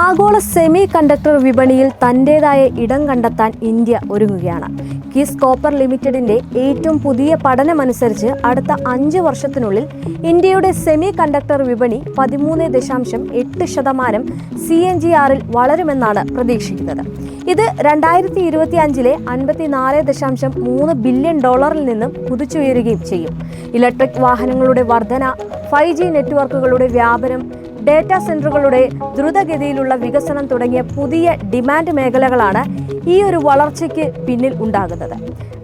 ആഗോള semi conductor വിപണിയിൽ തന്റേതായ ഇടം കണ്ടെത്താൻ ഇന്ത്യ ഒരുങ്ങുകയാണ്. കിസ് കോപ്പർ ലിമിറ്റഡിന്റെ ഏറ്റവും പുതിയ പഠനമനുസരിച്ച് അടുത്ത അഞ്ച് വർഷത്തിനുള്ളിൽ ഇന്ത്യയുടെ സെമി കണ്ടക്ടർ വിപണി പതിമൂന്ന് ദശാംശം എട്ട് ശതമാനം സി എൻ ജി ആറിൽ വളരുമെന്നാണ് പ്രതീക്ഷിക്കുന്നത്. ഇത് രണ്ടായിരത്തി ഇരുപത്തി അഞ്ചിലെ അൻപത്തിനാല് ദശാംശം മൂന്ന് ബില്യൺ ഡോളറിൽ നിന്നും കുതിച്ചുയരുകയും ചെയ്യും. ഇലക്ട്രിക് വാഹനങ്ങളുടെ വർധന ഫൈവ് ജി നെറ്റ്വർക്കുകളുടെ വ്യാപനം ഡേറ്റാ സെന്ററുകളുടെ ദ്രുതഗതിയിലുള്ള വികസനം തുടങ്ങിയ പുതിയ ഡിമാൻഡ് മേഖലകളാണ് ഈ ഒരു വളർച്ചയ്ക്ക് പിന്നിൽ ഉണ്ടാകുന്നത്.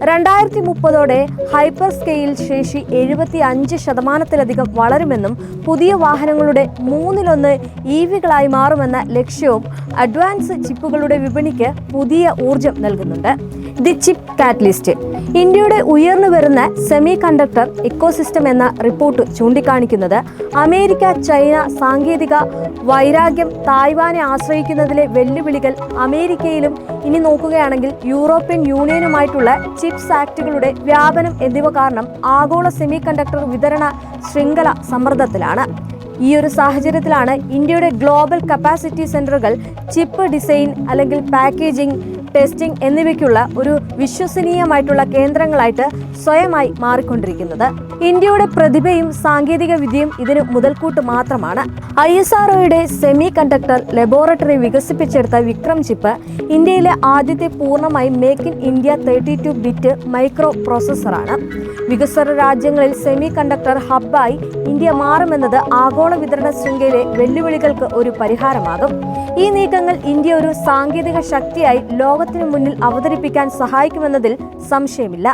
രണ്ടായിരത്തി മുപ്പതോടെ ഹൈപ്പർ സ്കെയിൽ ശേഷി എഴുപത്തി അഞ്ച് ശതമാനത്തിലധികം വളരുമെന്നും പുതിയ വാഹനങ്ങളുടെ മൂന്നിലൊന്ന് ഇ വികളായി മാറുമെന്ന ലക്ഷ്യവും അഡ്വാൻസ് ചിപ്പുകളുടെ വിപണിക്ക് പുതിയ ഊർജം നൽകുന്നുണ്ട്. ദി ചിപ്പ് കാറ്റലിസ്റ്റ് ഇന്ത്യയുടെ ഉയർന്നു വരുന്ന സെമി കണ്ടക്ടർ ഇക്കോസിസ്റ്റം എന്ന റിപ്പോർട്ട് ചൂണ്ടിക്കാണിക്കുന്നത് അമേരിക്ക ചൈന സാങ്കേതിക വൈരാഗ്യം തായ്വാനെ ആശ്രയിക്കുന്നതിലെ വെല്ലുവിളികൾ അമേരിക്കയിലും ഇനി നോക്കുകയാണെങ്കിൽ യൂറോപ്യൻ യൂണിയനുമായിട്ടുള്ള ചിപ്സ് ആക്ടുകളുടെ വ്യാപനം എന്നിവ കാരണം ആഗോള സെമി കണ്ടക്ടർ വിതരണ ശൃംഖല സമ്മർദ്ദത്തിലാണ്. ഈ ഒരു സാഹചര്യത്തിലാണ് ഇന്ത്യയുടെ ഗ്ലോബൽ കപ്പാസിറ്റി സെന്ററുകൾ ചിപ്പ് ഡിസൈൻ അല്ലെങ്കിൽ പാക്കേജിംഗ് ടെസ്റ്റിംഗ് എന്നിവയ്ക്കുള്ള ഒരു വിശ്വസനീയമായിട്ടുള്ള കേന്ദ്രങ്ങളായിട്ട് സ്വയമായി മാറിക്കൊണ്ടിരിക്കുന്നത്. ഇന്ത്യയുടെ പ്രതിഭയും സാങ്കേതിക വിദ്യയും ഇതിന് മുതൽക്കൂട്ട് മാത്രമാണ്. ഐ എസ് ആർഒയുടെ സെമി കണ്ടക്ടർ ലബോറട്ടറി വികസിപ്പിച്ചെടുത്ത വിക്രം ചിപ്പ് ഇന്ത്യയിലെ ആദ്യത്തെ പൂർണമായി make in India thirty two bit micro പ്രോസസ്സറാണ്. വികസ്വര രാജ്യങ്ങളിൽ സെമി കണ്ടക്ടർ ഹബ്ബായി ഇന്ത്യ മാറുമെന്നത് ആഗോള വിതരണ ശൃംഖലയിലെ വെല്ലുവിളികൾക്ക് ഒരു പരിഹാരമാകും. ഈ നീക്കങ്ങൾ ഇന്ത്യ ഒരു സാങ്കേതിക ശക്തിയായി ലോകത്തിനു മുന്നിൽ അവതരിപ്പിക്കാൻ സഹായിക്കുമെന്നതിൽ സംശയമില്ല